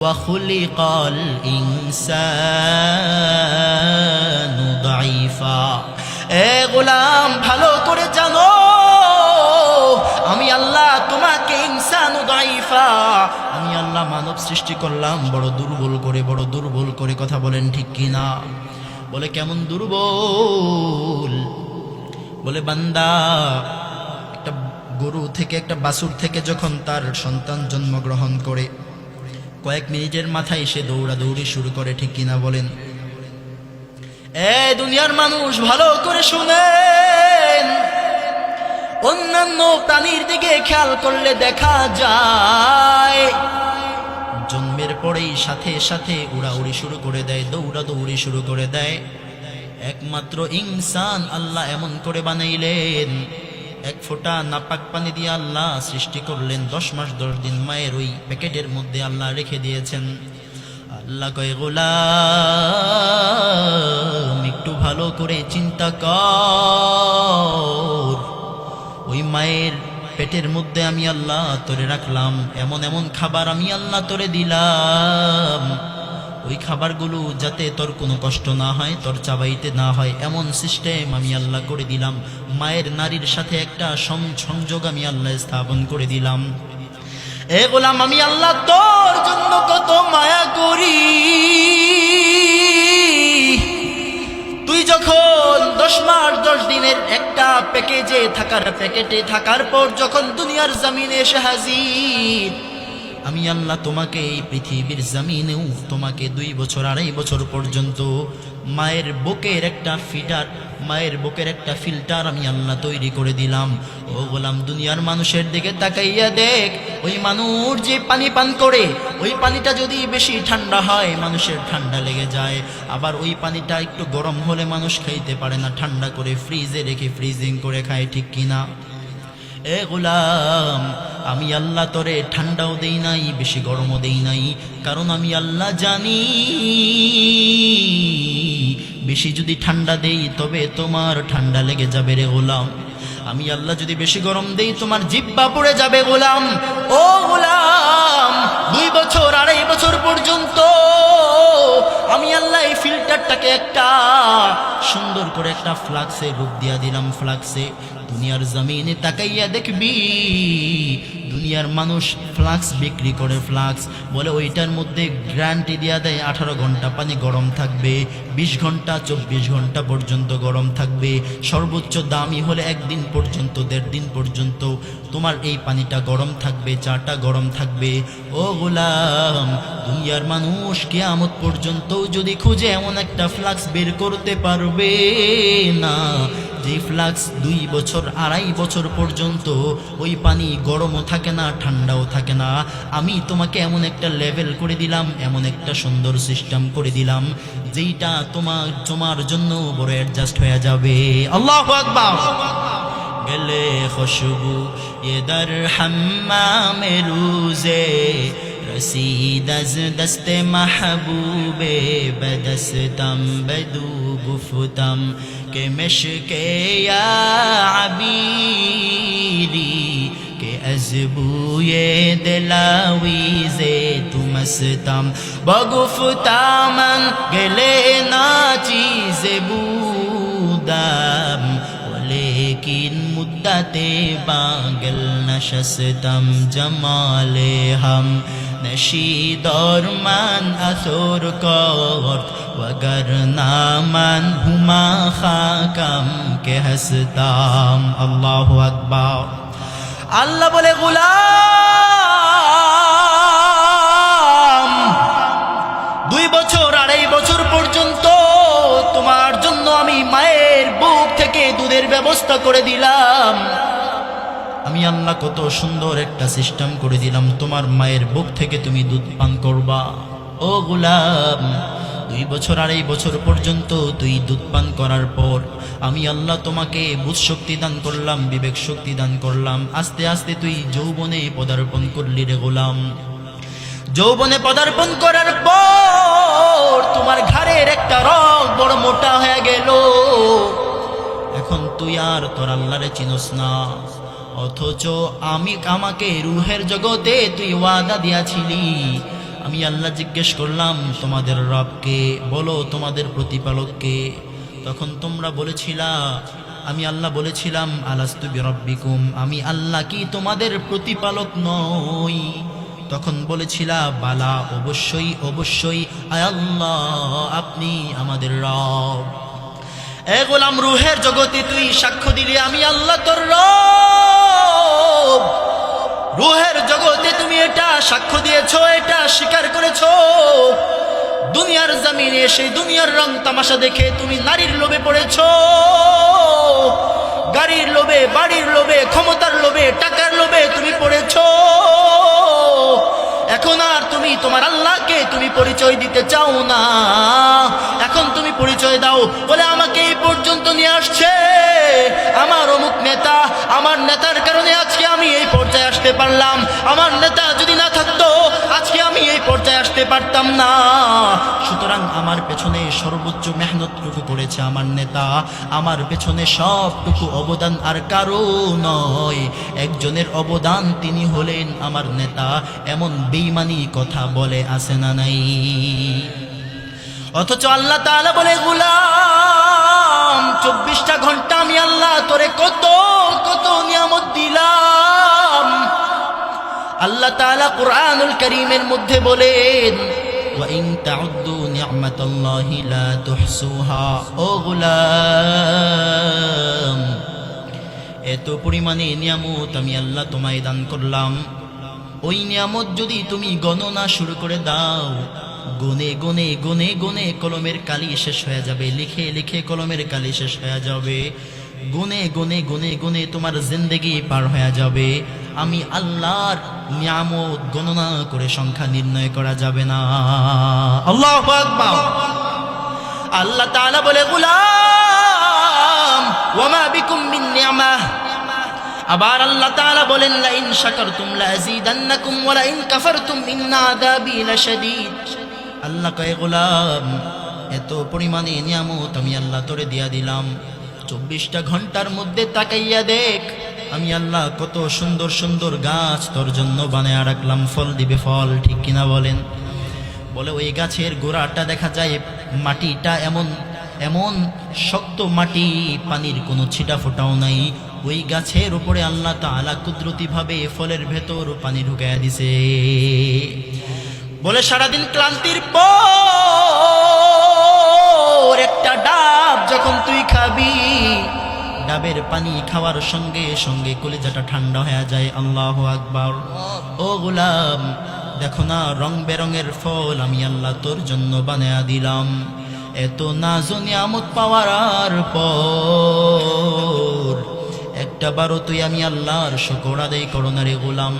وخلق الإنسان ضعيفا এ গোলাম ভালো করে জানো আমি আল্লাহ তোমাকে ইনসান দাইফা আমি আল্লাহ মানব সৃষ্টি করলাম বড় দুর্বল করে বড় দুর্বল করে কথা বলেন ঠিক কি না বলে কেমন দুর্বল বলে বান্দা একটা গরু থেকে একটা বাছুর থেকে যখন তার সন্তান জন্মগ্রহণ করে কয়েক মিনিটের মাথায় সে দৌড়াদৌড়ি শুরু করে, ঠিক কিনা বলেন। এ দুনিয়ার মানুষ ভালো করে শুনেন। অন্যান্য প্রাণীর দিকে খেয়াল করলে দেখা যায়। জন্মের পরেই সাথে সাথে উড়াউড়ি শুরু করে দেয়, দৌড়াদৌড়ি শুরু করে দেয়। একমাত্র ইনসান আল্লাহ এমন করে বানাইলেন। এক ফোঁটা নাপাক পানি দিয়ে আল্লাহ সৃষ্টি করলেন, দশ মাস দশ দিন মায়ের ওই প্যাকেটের মধ্যে আল্লাহ রেখে দিয়েছেন। আল্লাহ কয়, গোলাম, একটু ভালো করে চিন্তা কর। ওই মায়ের পেটের মধ্যে আমি আল্লাহ তোরে রাখলাম, এমন এমন খাবার আমি আল্লাহ তোরে দিলাম। ওই খাবারগুলো যাতে তোর কোনো কষ্ট না হয়, তোর চাবাইতে না হয়, এমন সিস্টেম আমি আল্লাহ করে দিলাম। মায়ের নারীর সাথে একটা সং- সংযোগ আমি আল্লাহ স্থাপন করে দিলাম। এ গোলাম, আমি আল্লাহ তোর জন্য কত মায়া করি। তুই যখন দশ মাস, দশ দিনের একটা প্যাকেজে থাকার প্যাকেটে থাকার পর যখন দুনিয়ার জমিনে এসে হাজির আমি আল্লাহ তোমাকে এই পৃথিবীর জমিনেও তোমাকে দুই বছর আড়াই বছর পর্যন্ত মায়ের বুকের একটা ফিটার, মায়ের বুকের একটা ফিল্টার আমি আল্লাহ তৈরি করে দিলাম। ও গোলাম দুনিয়ার মানুষের দিকে তাকাইয়া দেখ, ওই মানুষ যে পানি পান করে, ওই পানিটা যদি বেশি ঠান্ডা হয়, মানুষের ঠান্ডা লেগে যায়। আবার ওই পানিটা একটু গরম হলে মানুষ খাইতে পারে না, ঠান্ডা করে ফ্রিজে রেখে ফ্রিজিং করে খায়, ঠিক কিনা? এ গোলাম আমি আল্লাহ তোরে ঠান্ডাও দেই নাই, বেশি গরমও দেই নাই। কারণ আমি আল্লাহ জানি, বেশি যদি ঠান্ডা দেই তবে তোমার ঠান্ডা লেগে যাবে রে গোলাম। আমি আল্লাহ যদি বেশি গরম দেই তোমার জিব্বা পড়ে যাবে গোলাম। ও গোলাম, দুই বছর, আড়াই বছর পর্যন্ত আমি আল্লাহ এই ফিল্টারটাকে একটা সুন্দর করে একটা ফ্লাক্সে রূপ দিয়া দিলাম, ফ্লাক্সে। দুনিয়ার জমিনে তাকাইয়া দেখবি দুনিয়ার মানুষ ফ্লাক্স বিক্রি করে ফ্লাক্স বলে ওইটার মধ্যে গ্যারান্টি দেওয়া দেয় আঠারো ঘণ্টা পানি গরম থাকবে, বিশ ঘণ্টা, চব্বিশ ঘণ্টা পর্যন্ত গরম থাকবে। সর্বোচ্চ দামি হলে একদিন পর্যন্ত, দেড় দিন পর্যন্ত তোমার এই পানিটা গরম থাকবে, চাটা গরম থাকবে। ও গোলাম, দুনিয়ার মানুষ কেয়ামত পর্যন্ত যদি খুঁজে এমন একটা ফ্লাক্স বের করতে পারবে না। যে ফ্লাক্স দুই বছর, আড়াই বছর পর্যন্ত ওই পানি গরমও থাকে না, ঠান্ডাও থাকে না। আমি তোমাকে এমন একটা লেভেল করে দিলাম, এমন একটা সুন্দর সিস্টেম করে দিলাম, যেইটা তোমার তোমার জন্য বড় অ্যাডজাস্ট হয়ে যাবে। আল্লাহ আকবার। গেলে খুশবু ये दर हम्माम रोज़े रसीद अज दस्त महबूबे बदस्तम बदू که مشک یا عبیری که از بوی دلاویز تو مستم با گفتم گله ناچیز بودم لیکن مدت باگل نشستم جمال هم نشیدار من اثر کرد وگرنه من هما خاکم که هستم الله اکبر আল্লাহ বলে গোলাম দুই বছর আড়াই বছর পর্যন্ত তোমার জন্য আমি মায়ের বুক থেকে দুধের ব্যবস্থা করে দিলাম আমি আল্লাহ কত সুন্দর একটা সিস্টেম করে দিলাম, তোমার মায়ের বুক থেকে তুমি দুধ পান করবা। ও গোলাম, দুই বছর আড়াই বছর পর্যন্ত তুই দুধ পান করার পর আমি আল্লাহ তোমাকে বুধ শক্তি দান করলাম, বিবেক শক্তি দান করলাম, আস্তে আস্তে তুই যৌবনে পদার্পণ করলি রে গোলাম। যৌবনে পদার্পণ করার পর তোমার ঘাড়ের একটা রং বড় মোটা হয়ে গেল। এখন তুই আর তোর আল্লাহরে চিনস না। অথচ আমি আমাকে রুহের জগতে তুই ওয়াদা দিয়াছিলি। আমি আল্লাহ জিজ্ঞেস করলাম, তোমাদের রবকে বলো, তোমাদের প্রতিপালককে? তখন তোমরা বলেছিলা, আমি আল্লাহ বলেছিলাম, আলাস্তু বিরব্বিকুম, আমি আল্লাহ কি তোমাদের প্রতিপালক নই? তখন বলেছিলা, বালা, অবশ্যই অবশ্যই, আয় আল্লাহ, আপনি আমাদের রব। এ গোলাম রুহের জগতে তুই সাক্ষ্য দিলি, আমি আল্লাহ তোর রুহের জগতে তুমি এটা সাক্ষ্য দিয়েছ, এটা স্বীকার করেছ। দুনিয়ার জমিনে, সেই দুনিয়ার রং তামাশা দেখে তুমি নারীর লোভে পড়েছ। গাড়ির লোভে, বাড়ির লোভে, ক্ষমতার লোভে, টাকার লোভে তুমি পড়েছো। এখন আর তুমি তোমার আল্লাহকে তুমি পরিচয় দিতে চাও না। এখন তুমি পরিচয় দাও, বলে আমাকে এই পর্যন্ত নিয়ে আসছে। আমার অমুক নেতা, আমার নেতার কারণে আজকে আমি এই পর্যায়ে আসতে পারলাম। আমার নেতা যদি না থাকতো, আজকে আমি এই পর্যায়ে আসতে পারতাম না। সুতরাং আমার পেছনে সর্বোচ্চ মেহনতটুকু করেছে আমার নেতা। আমার পেছনে সবটুকু অবদান আর কারও নয়। একজনের অবদান তিনি হলেন আমার নেতা। এমন বেইমানি কথা বলে আসে না নাই। অথচ আল্লাহ তাআলা বলে, গুলাম, চব্বিশটা ঘণ্টা আমি আল্লাহ তোরে কত কত নিয়ামত দিলাম। আল্লাহ তাআলা কোরআনুল করিমের মধ্যে বলেন وَإِن تَعُدُّوا نِعْمَةَ اللَّهِ لَا تُحْصُوهَا ও গুলাম এত পরিমাণে নিয়ামত আমি আল্লাহ তোমায় দান করলাম ওই নিয়ামত যদি তুমি গণনা শুরু করে দাও গুনে গুনে গুনে গুনে কলমের কালি শেষ হয়ে যাবে লিখে লিখে কলমের কালি শেষ হয়ে যাবে গুনে গুনে গুনে গুনে তোমার জিন্দেগি পার হয়ে যাবে আমি আল্লাহর নিয়ামত গণনা করে সংখ্যা নির্ণয় করা যাবে না। আল্লাহ আল্লাহ বলে, গুলাম আবার আল্লাহ তাআলা বলেন লা ইন শাকারতুম লা আযীদান্নাকুম ওয়া লা ইন কাফারতুম ইন্না আযাবি লাশাদীদ। আল্লাহ কয়, গোলাম, এত পরিমাণে নিয়ামত আমি আল্লাহ তোরে দিয়া দিলাম। চব্বিশটা ঘণ্টার মধ্যে তাকাইয়া দেখ আমি আল্লাহ কত সুন্দর সুন্দর গাছ তোর জন্য বানায় রাখলাম। ফল দিবে ফল, ঠিক কিনা বলেন? বলে ওই গাছের গোড়াটা দেখা যায়, মাটিটা এমন এমন শক্ত মাটি, পানির কোনো ছিটা ফোটাও নাই। ওই গাছের উপরে আল্লাহ তাআলা কুদরতিভাবে ফলের ভেতর পানি ঢুকাইয়া দিছে। বলে সারাদিন ক্লান্তির পর একটা ডাব যখন তুই খাবি ডাবের পানি খাওয়ার সঙ্গে সঙ্গে কলিজাটা ঠান্ডা হয়ে যায়। আল্লাহ আকবার। ও গুলাম, দেখো না রং বেরঙের ফল আমি আল্লাহ তোর জন্য বানায়া দিলাম। এত নাজ নিয়ামত পাওয়ার আর পর, একটা বারো তুই আমি আল্লাহর শকর আদায় করো না রে গোলাম।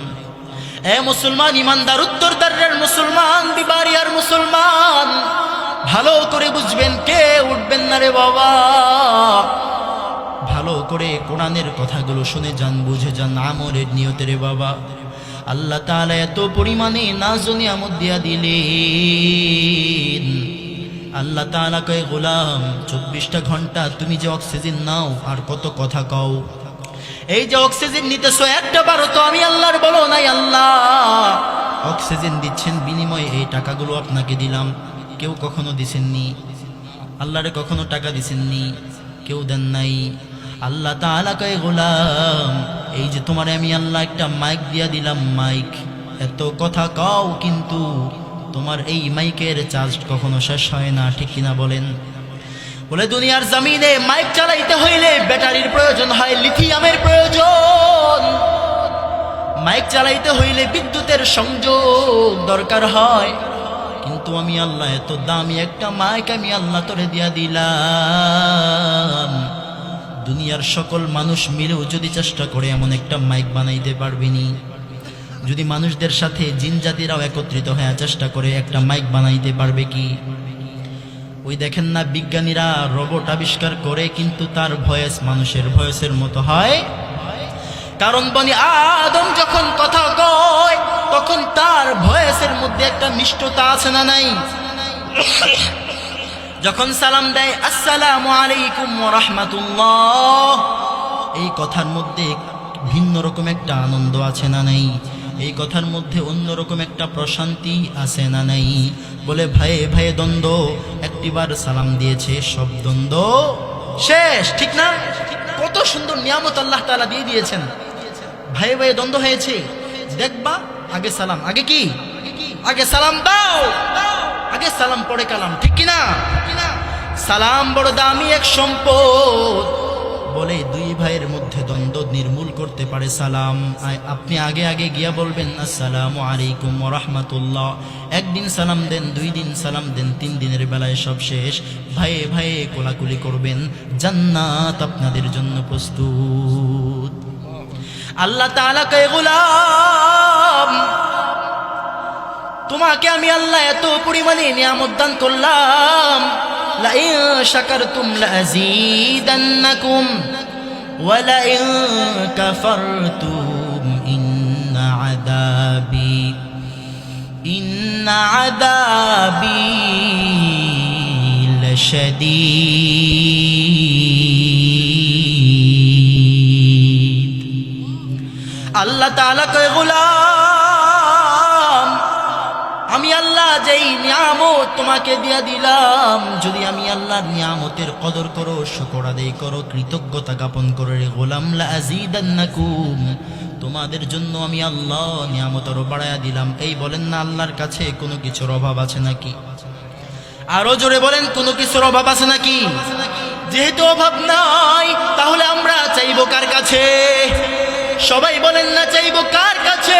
এ মুসলমান, ইমানদার, উত্তরদারের মুসলমান, বিবারিয়ার মুসলমান, ভালো করে বুঝবেন কে উঠবেন না রে বাবা। ভালো করে কোরআনের কথাগুলো শুনে যান, বুঝে যান। আমরের নিয়তে রে বাবা। আল্লাহ তাআলা এত পরিমাণে নাজনি আমদ দিয়া দিলেন। আল্লাহ তাআলা কয়, গোলাম, চব্বিশটা ঘণ্টা তুমি যে অক্সিজেন নাও, আর কত কথা কও? এই যে অক্সিজেন নিতেছো, একটা বারো তো আমি আল্লাহর বলো নাই, আল্লাহ। অক্সিজেন দিচ্ছেন বিনিময়ে এই টাকাগুলো আপনাকে দিলাম। কেউ কখনো দিছেননি। আল্লাহরে কখনো টাকা দিছেননি। কেউ দেন নাই। আল্লাহ তাআলা কয়, গোলাম, এই যে তোমারে আমি আল্লাহ একটা মাইক দিয়া দিলাম, মাইক। এত কথা কও, কিন্তু তোমার এই মাইকের চার্জ কখনো শেষ হয় না, ঠিক কিনা বলেন? বলে, দুনিয়ার জমিনে মাইক চালাইতে হইলে ব্যাটারির প্রয়োজন হয়, লিথিয়ামের প্রয়োজন। মাইক চালাইতে হইলে বিদ্যুতের সংযোগ দরকার হয়। কিন্তু আমি আল্লাহ, এত দামি একটা মাইক আমি আল্লাহ তোরে দিয়া দিলাম। দুনিয়ার সকল মানুষ মিলেও যদি চেষ্টা করে এমন একটা মাইক বানাইতে পারবিনি। যদি মানুষদের সাথে জিন জাতিরাও একত্রিত হয়ে চেষ্টা করে একটা মাইক বানাইতে পারবে কি? ওই দেখেন না বিজ্ঞানীরা রোবট আবিষ্কার করে কিন্তু তার ভয়েস মানুষের ভয়েসের মতো হয়? কারণ বনি আদম যখন কথা কয়, তখন তার ভয়েসের মধ্যে একটা মিষ্টতা আছে না নাই? যখন সালাম দেয়, আসসালাম আলাইকুম রাহমাতুল্লাহ। এই কথার মধ্যে ভিন্ন রকম একটা আনন্দ আছে না নাই? এই কথার মধ্যে অন্যরকম একটা প্রশান্তি আছে না নাই? বলে ভাইয়ে ভাইয়ে দ্বন্দ্ব। একটিবার সালাম দিয়েছে, সব দ্বন্দ্ব শেষ, ঠিক না? কত সুন্দর নিয়ামত আল্লাহ তালা দিয়ে দিয়েছেন। ভাইয়ে ভাইয়ে দ্বন্দ্ব হয়েছে। দেখবা, আগে সালাম, আগে কি? আগে সালাম দাও। আগে সালাম, পরে কালাম, ঠিক কি না সালাম বড় দামি এক সম্পদ। বলে দুই ভাইয়ের মধ্যে দ্বন্দ্ব নির্মূল করতে পারে সালাম। আপনি আগে আগে গিয়া বলবেন, আসসালামু আলাইকুম রহমতুল্লাহ। একদিন সালাম দেন, দুই দিন সালাম দেন, তিন দিনের বেলায় সব শেষ। ভাইয়ে ভাইয়ে কোলাকুলি করবেন, জান্নাত আপনাদের জন্য প্রস্তুত। আল্লাহ তোমাকে আমি আল্লাহ এত পরিমাণে নিয়ামত দান করলাম লাইন শাকারতুম লাযীদান্নাকুম ওয়ালাইন কাফারতুম ইন্না আযাবি ইন্না আযাবি লাশাদীদ আল্লাহ তাআলা কয় গোলাম আমি আল্লাহ যেই নিয়ামত তোমাকে দিয়া দিলাম, যদি আমি আল্লাহর নিয়ামতের কদর করো শুকর আদায় করো, কৃতজ্ঞতা জ্ঞাপন করো, রে গোলাম লা আযীদান্নাকুম, তোমাদের জন্য আমি আল্লাহ নিয়ামত আরও বাড়ায়া দিলাম। এই বলেন না আল্লাহর কাছে কোনো কিছুর অভাব আছে নাকি? আরও জোরে বলেন, কোনো কিছুর অভাব আছে নাকি? যেহেতু অভাব নাই, তাহলে আমরা চাইব কার কাছে? সবাই বলেন না চাইব কার কাছে?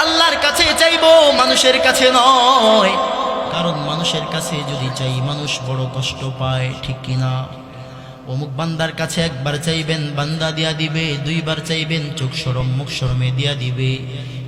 আল্লাহর কাছে চাইব মানুষের কাছে নয়। কারণ মানুষের কাছে যদি চাই, মানুষ বড় কষ্ট পায়, ঠিক কিনা অমুক বান্দার কাছে একবার চাইবেন, বান্দা দিয়া দিবে, দুইবার চাইবেন, চোখ সরম, মুখ সরমে দিয়া দিবে।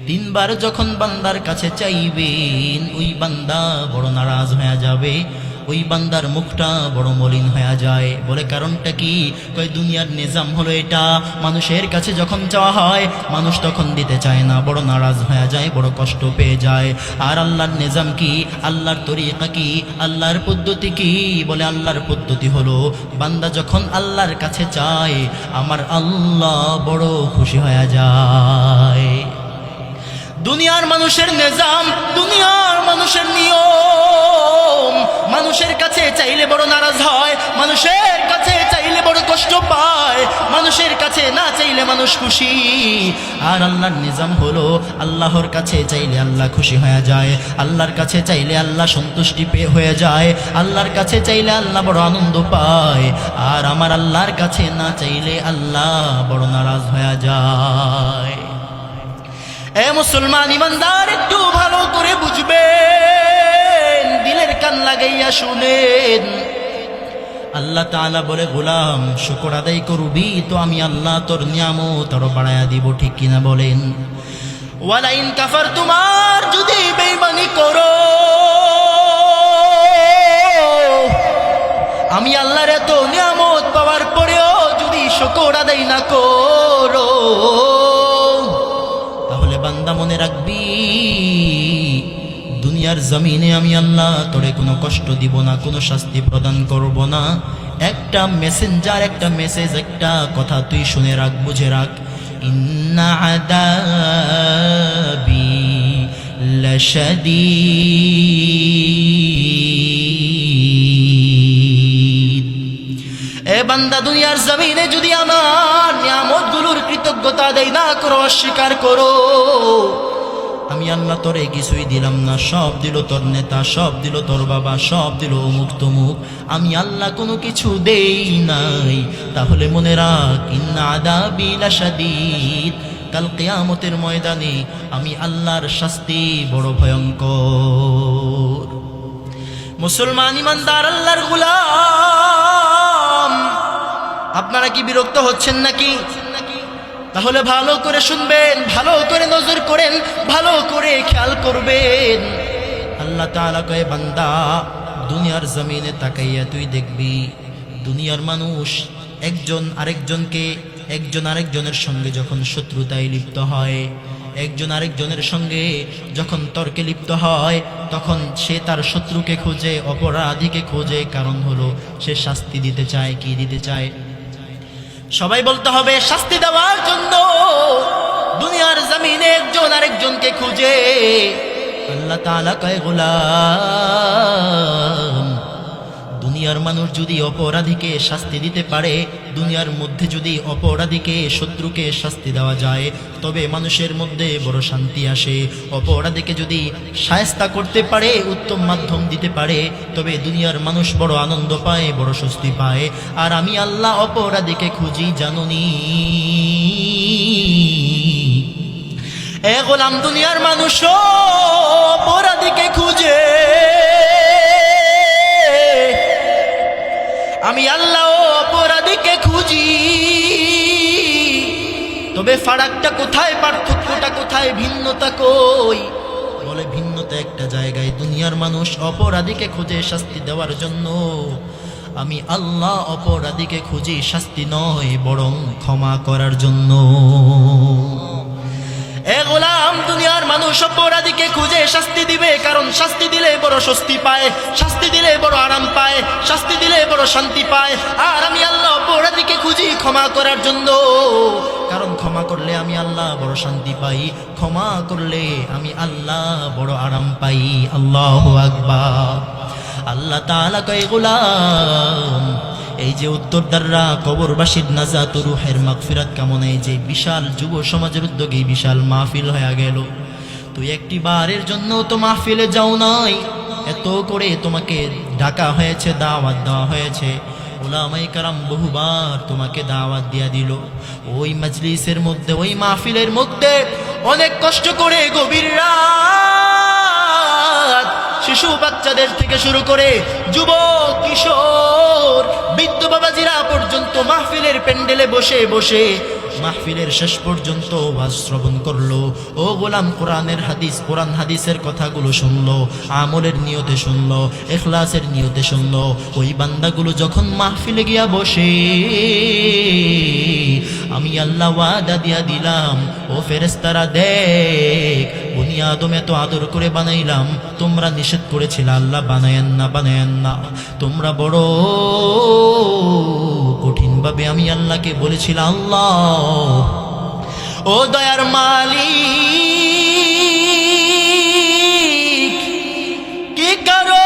তিনবার যখন বান্দার কাছে চাইবেন, ওই বান্দা বড় নারাজ হয়ে যাবে। ওই বান্দার মুখটা বড় মলিন হয়ে যায়। বলে কারণটা কি? কই দুনিয়ার নিজাম হলো এটা। মানুষের কাছে যখন চাওয়া হয়, মানুষ তখন দিতে চায় না। বড় নারাজ হয়ে যায়, বড় কষ্ট পেয়ে যায়। আর আল্লাহর নিজাম কি? আল্লাহর তরিকা কি? আল্লাহর পদ্ধতি কি? বলে আল্লাহর পদ্ধতি হলো, বান্দা যখন আল্লাহর কাছে চায়, আমার আল্লাহ বড় খুশি হয়ে যায়। দুনিয়ার মানুষের নিজাম, দুনিয়ার মানুষের নিয়ম। মানুষের কাছে চাইলে বড় নারাজ হয়, মানুষের কাছে চাইলে বড় কষ্ট পায়। মানুষের কাছে না চাইলে মানুষ খুশি। আর আল্লাহর নিজাম হলো আল্লাহর কাছে চাইলে আল্লাহ খুশি হয়ে যায়, আল্লাহর কাছে চাইলে আল্লাহ সন্তুষ্টি পেয়ে হয়ে যায়, আল্লাহর কাছে চাইলে আল্লাহ বড় আনন্দ পায়। আর আমার আল্লাহর কাছে না চাইলে আল্লাহ বড় নারাজ হয়ে যায়। এ মুসলমান ইমানদার, একটু ভালো করে বুঝবেন। দিলের কান লাগাইয়া শুনেন। আল্লাহ তাআলা বলে, গোলাম, শুকর আদায় করবি তো আমি আল্লাহ তোর নিয়ামত আরও বাড়ায়া দিব, ঠিক কিনা বলেন? ওয়ালাইন কাফার তোমার যদি বেইমানি করো, আমি আল্লাহর এত নিয়ামত পাওয়ার পরেও যদি শুকর আদায় না করো বান্দা মনে রাখবি, দুনিয়ার জমিনে আমি আল্লাহ তোরে কোনো কষ্ট দিব না, কোনো শাস্তি প্রদান করব না। একটা মেসেঞ্জার একটা মেসেজ একটা কথা তুই শুনে রাখ, বুঝে রাখ। ইন্না আদাবি বান্দা দুনিয়ার জমিনে যদি আমার নিয়ামতগুলোর কৃতজ্ঞতা দেয় না করো, অস্বীকার করো। আমি আল্লাহ তোরে কিছুই দিলাম না। সব দিল তোর নেতা, সব দিল তোর বাবা, সব দিল অমুক তমুক। আমি আল্লাহ কোনো কিছু দেই নাই। তাহলে মনে রাখ কাল কিয়ামতের ময়দানে আমি আল্লাহর শাস্তি বড় ভয়ঙ্কর। মুসলমান ইমানদার, আল্লাহর গুলাম। আপনারা কি বিরক্ত হচ্ছেন নাকি? তাহলে ভালো করে শুনবেন, ভালো করে নজর করেন, ভালো করে খেয়াল করবেন। আল্লাহ তাআলা কয়ে, বান্দা, দুনিয়ার জমিনে তাকাইয়া তুই দেখবি, দুনিয়ার মানুষ একজন আরেকজনকে, একজন আরেকজনের সঙ্গে যখন শত্রুতায় লিপ্ত হয়, একজন আরেকজনের সঙ্গে যখন তর্কে লিপ্ত হয়, তখন সে তার শত্রুকে খোঁজে, অপরাধীকে খোঁজে, কারণ হলো সে শাস্তি দিতে চায়, কি দিতে চায়? সবাই বলতে হবে, শাস্তি দেওয়ার জন্য। দুনিয়ার জমিনে একজন আরেকজনকে খুঁজে। আল্লাহ তালা কয়, গোলাম। দুনিয়ার মানুষ যদি অপরাধীকে শাস্তি দিতে পারে, দুনিয়ার মধ্যে যদি অপরাধীকে শত্রুকে শাস্তি দেওয়া যায়, তবে মানুষের মধ্যে বড় শান্তি আসে। অপরাধীকে যদি সায়স্তা করতে পারে, উত্তম মাধ্যম দিতে পারে, তবে দুনিয়ার মানুষ বড় আনন্দ পায়, বড় স্বস্তি পায়। আর আমি আল্লাহ অপরাধীকে খুঁজি, জানুনি। এ গোলাম দুনিয়ার মানুষ অপরাধীকে খুঁজে। আমি আল্লাহ অপরাধীকে খুঁজি। তবে ফারাকটা কোথায়, পার্থক্যটা কোথায়, ভিন্নতা কই? বলে ভিন্নতা একটা জায়গায় দুনিয়ার মানুষ অপরাধীকে খুঁজে শাস্তি দেওয়ার জন্য। আমি আল্লাহ অপরাধীকে খুঁজি শাস্তি নয়, বরং ক্ষমা করার জন্য। এ গোলাম, দুনিয়ার মানুষ অপরাধীকে খুঁজে শাস্তি দিবে, কারণ শাস্তি দিলে বড় স্বস্তি পায়, শাস্তি দিলে বড় আরাম পায়। শান্তি পায়, আর আমি আল্লাহ অপরাধীকে খুঁজি ক্ষমা করার জন্য। কারণ ক্ষমা করলে আমি আল্লাহ বড় শান্তি পাই, ক্ষমা করলে আমি আল্লাহ বড় আরাম পাই। আল্লাহ আকবার। আল্লাহ তাআলা কয়, গোলাম, এই যে উত্তরদাররা, কবরবাসীর নাজাত রুহের মাগফিরাত কামনায় যে বিশাল যুব সমাজের উদ্যোগে বিশাল মাহফিল হয়ে গেল। তুই একটি বারের জন্য তো মাহফিলে যাও নাই। এত করে তোমাকে ডাকা হয়েছে, দাওয়াত দেওয়া হয়েছে। ওলামাই কারাম বহুবার তোমাকে দাওয়াত দিয়া দিল। ওই মজলিসের মধ্যে, ওই মাহফিলের মধ্যে অনেক কষ্ট করে গভীর রাত শিশু বাচ্চাদের থেকে শুরু করে যুবক, কিশোর, বৃদ্ধ বাবাজিরা পর্যন্ত মাহফিলের প্যান্ডেলে বসে বসে মাহফিলের শেষ পর্যন্ত ওয়াজ শ্রবণ করল। ও গোলাম কোরআনের হাদিস, কোরআন হাদিসের কথাগুলো শুনলো, আমলের নিয়তে শুনলো, এখলাসের নিয়তে শুনলো। ওই বান্দাগুলো যখন মাহফিলে গিয়া বসে, আমি আল্লাহ ওয়াদা দিয়া দিলাম, ও ফেরেস্তারা দেখ, বনি আদম এত আদর করে বানাইলাম, তোমরা নিষেধ করেছিল, আল্লাহ বানায়েন না বানায়েন না। তোমরা বড় কঠিনভাবে আমি আল্লাহকে বলেছিলাম, আল্লাহ, ও দয়ার মালি কি কারণ,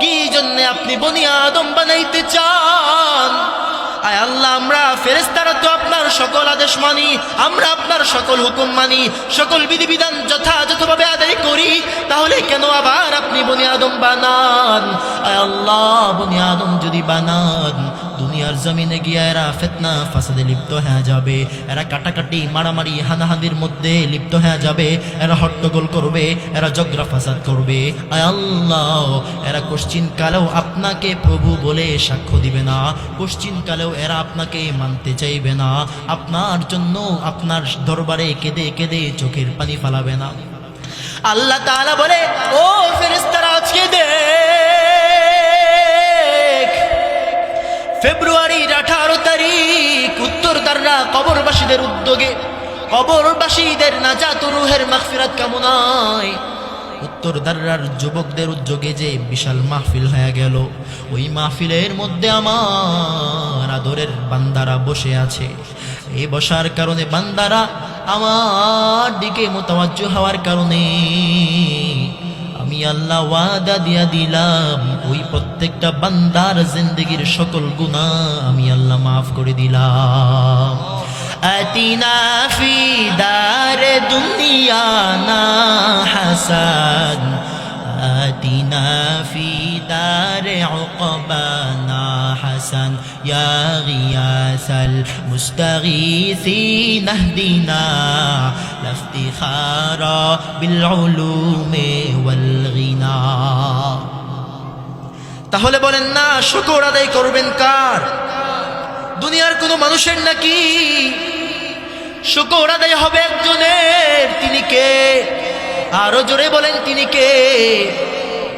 কি জন্য আপনি বনি আদম বানাইতে চান? আপনার সকল আদেশ মানি, আমরা আপনার সকল হুকুম মানি। সকল বিধিবিধান যথাযথভাবে আদায় করি, তাহলে কেন আবার আপনি বনি আদম বানান? আল্লাহ, বনি আদম যদি বানান, দুনিয়ার জমিনে গিয়ে এরা ফেতনা, ফাসাদে লিপ্ত হয়ে যাবে। এরা কাটাকাটি, মারামারি, হানাহানির মধ্যে লিপ্ত হয়ে যাবে। এরা হট্টগোল করবে, এরা জগরা ফাসাদ করবে। আয় আল্লাহ, এরা কোশ্চিন কালেও আপনাকে প্রভু বলে সাক্ষ্য দিবে না। কোশ্চিন কালেও এরা আপনাকে মানতে চাইবে না। আপনার জন্য আপনার দরবারে কেঁদে কেঁদে চোখের পানি ফালাবে না। আল্লাহ তাআলা বলে, ও ফেরেশতারা, আজকে দেখ, ফেব্রুয়ারির আঠারো তারিখ উত্তর দাররা কবরবাসীদের উদ্যোগে, কবরবাসীদের নাজাত রুহের মাগফিরাত কামনায় উত্তর দাররার যুবকদের উদ্যোগে যে বিশাল মাহফিল হয়ে গেল, ওই মাহফিলের মধ্যে আমার আদরের বান্দারা বসে আছে। এই বসার কারণে বান্দারা আমার দিকে মোতাবাজ্য হওয়ার কারণে আমি আল্লাহ ওয়াদা দিয়া দিলাম, ওই প্রত্যেকটা বান্দার জিন্দগির সকল গুণা আমি আল্লাহ মাফ করে দিলাম। আতিনা ফি দার দুনিয়া না হাসান آتنا في دار عقبانا حسن يا غياث المستغيثين اهدنا لافتخار بالعلوم والغنى তাহলে বলেন না শুকর আদায় করবেন কার দুনিয়ার কোনো মানুষের নাকি শুকর আদায় হবে একজনের তিনি কে আরও জোরে বলেন, তিনি কে?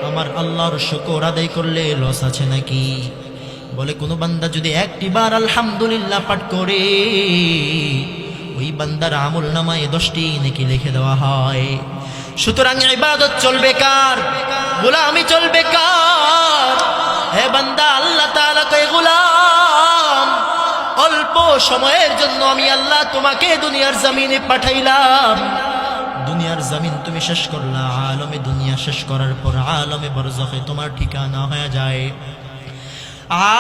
আমার আল্লাহর শুকর আদায় করলে লস আছে নাকি? বলে, কোনো বান্দা যদি একটি বার আলহামদুলিল্লাহ পাঠ করে, ওই বান্দার আমল নামায় দশটি নাকি লিখে দেওয়া হয়। সুতরাং ইবাদত চলবে কার? গোলামি চলবে কার? হে বান্দা, আল্লাহ তাআলা কয়, গোলাম, অল্প সময়ের জন্য আমি আল্লাহ তোমাকে দুনিয়ার জমিনে পাঠাইলাম। দুনিয়ার জমিন তুমি শেষ করলা, আলমে দুনিয়া শেষ করার পর আলমে বরজখে তোমার ঠিকানা হয়ে যায়।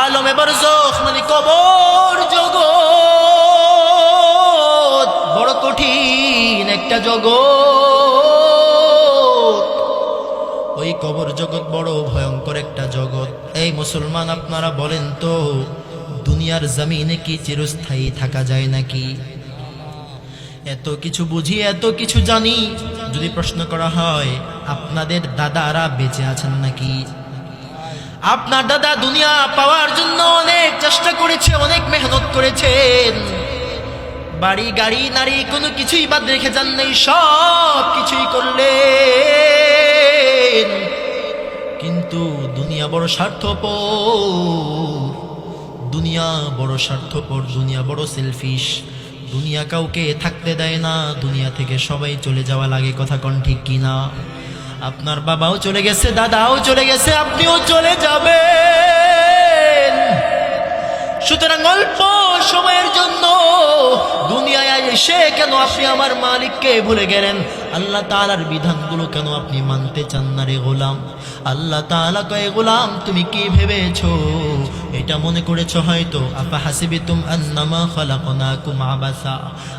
আলমে বরজখ মানে কবর জগৎ বড় কঠিন একটা জগৎ ওই কবর জগৎ বড় ভয়ঙ্কর একটা জগৎ এই মুসলমান আপনারা বলেন তো, দুনিয়ার জমিনে কি চিরস্থায়ী থাকা যায় নাকি? এত কিছু বুঝি, এত কিছু জানি। যদি প্রশ্ন করা হয়, আপনাদের দাদারা বেঁচে আছেন নাকি? আপনার দাদা দুনিয়া পাওয়ার জন্য অনেক চেষ্টা করেছে, অনেক মেহনত করেছেন। বাড়ি, গাড়ি, নারী, কোনো কিছুই বাদ রেখে যান নেই, সব কিছুই করলেন। কিন্তু দুনিয়া বড় স্বার্থপর, দুনিয়া বড় স্বার্থপর, দুনিয়া বড় সেলফিশ দুনিয়া কাউকে থাকতে দেয় না, দুনিয়া থেকে সবাই চলে যাওয়া লাগে, কথা কন ঠিক কিনা? আপনার বাবাও চলে গেছে, দাদাও চলে গেছে, আপনিও চলে যাবেন। সুতরাং অল্প সময়ের জন্য দুনিয়ায় এসে কেন আপনি আমার মালিককে ভুলে গেলেন? আল্লাহ তালার বিধানগুলো কেন আপনি মানতে চান না রে গোলাম? আল্লাহ তাআলা কয়ে, গোলাম, তুমি কি ভেবেছ? এটা মনে করেছ হয়তো? আপা হাসিবি তুম আন্নামা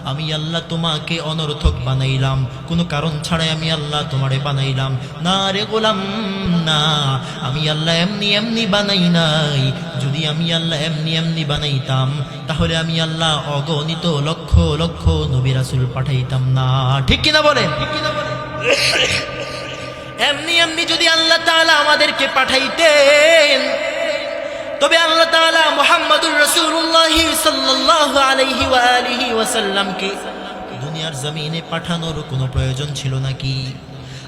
আমি আল্লাহ তোমাকে অনর্থক বানাইলাম। কোনো কারণ ছাড়াই আমি আল্লাহ তোমারে বানাইলাম। না রে গোলাম, না। আমি আল্লাহ এমনি এমনি বানাই নাই। যদি আমি আল্লাহ এমনি এমনি বানাইতাম, তাহলে আমি আল্লাহ অগণিত লক্ষ লক্ষ নবী রাসূল পাঠাইতাম না। ঠিক কিনা বলেন? এমনি এমনি যদি আল্লাহ তাআলা আমাদেরকে পাঠাইতেন, তবে আল্লাহ তাআলা মুহাম্মদুর রাসূলুল্লাহ সাল্লাল্লাহু আলাইহি ওয়া আলিহি ওয়াসাল্লামকে দুনিয়ার জমিনে পাঠানোর কোনো প্রয়োজন ছিল নাকি?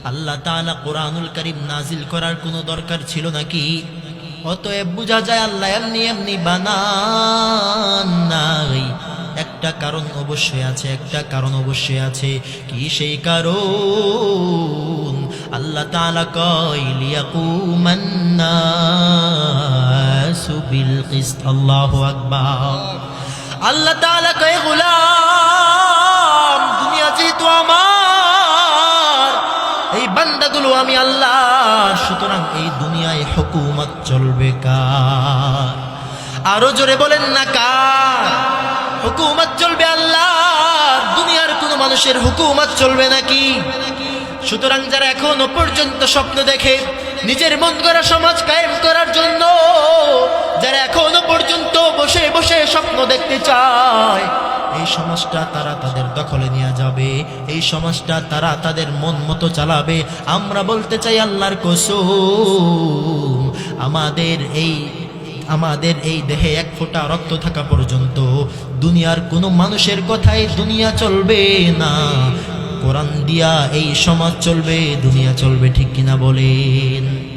আল্লাহ তাআলা কোরআনুল কারীম নাজিল করার কোনো দরকার ছিল নাকি? অতএব বোঝা যায় আল্লাহ এমনি এমনি বানান নাই। একটা কারণ অবশ্যই আছে, একটা কারণ অবশ্যই আছে। কি সেই কারণ? আল্লাহ তাআলা কয়, লিয়াকুমান্নাসু বিল কিসত আল্লাহু আকবার। আল্লাহ তাআলা কয়, গোলাম, দুনিয়া যেহেতু আমার, এই বান্দাগুলো আমি আল্লাহ, সুতরাং এই দুনিয়ায় হুকুমত চলবে কার? আরও জোরে বলেন না কার? হুকুমত চলবে আল্লাহ। দুনিয়ার কোনো মানুষের হুকুমত চলবে নাকি? সুতরাং যারা এখনও পর্যন্ত স্বপ্ন দেখে নিজের মন করা সমাজ কায়েম করার জন্য, যারা এখনও পর্যন্ত বসে বসে স্বপ্ন দেখতে চায়, এই সমাজটা তারা তাদের দখলে নিয়ে যাবে, এই সমাজটা তারা তাদের মন মতো চালাবে। আমরা বলতে চাই আল্লাহর কসু আমাদের এই আমাদের এই দেহে এক ফোঁটা রক্ত থাকা পর্যন্ত দুনিয়ার কোনো মানুষের কথাই দুনিয়া চলবে না। কোরআন দিয়া এই সমাজ চলবে, দুনিয়া চলবে, ঠিক কিনা বলেন?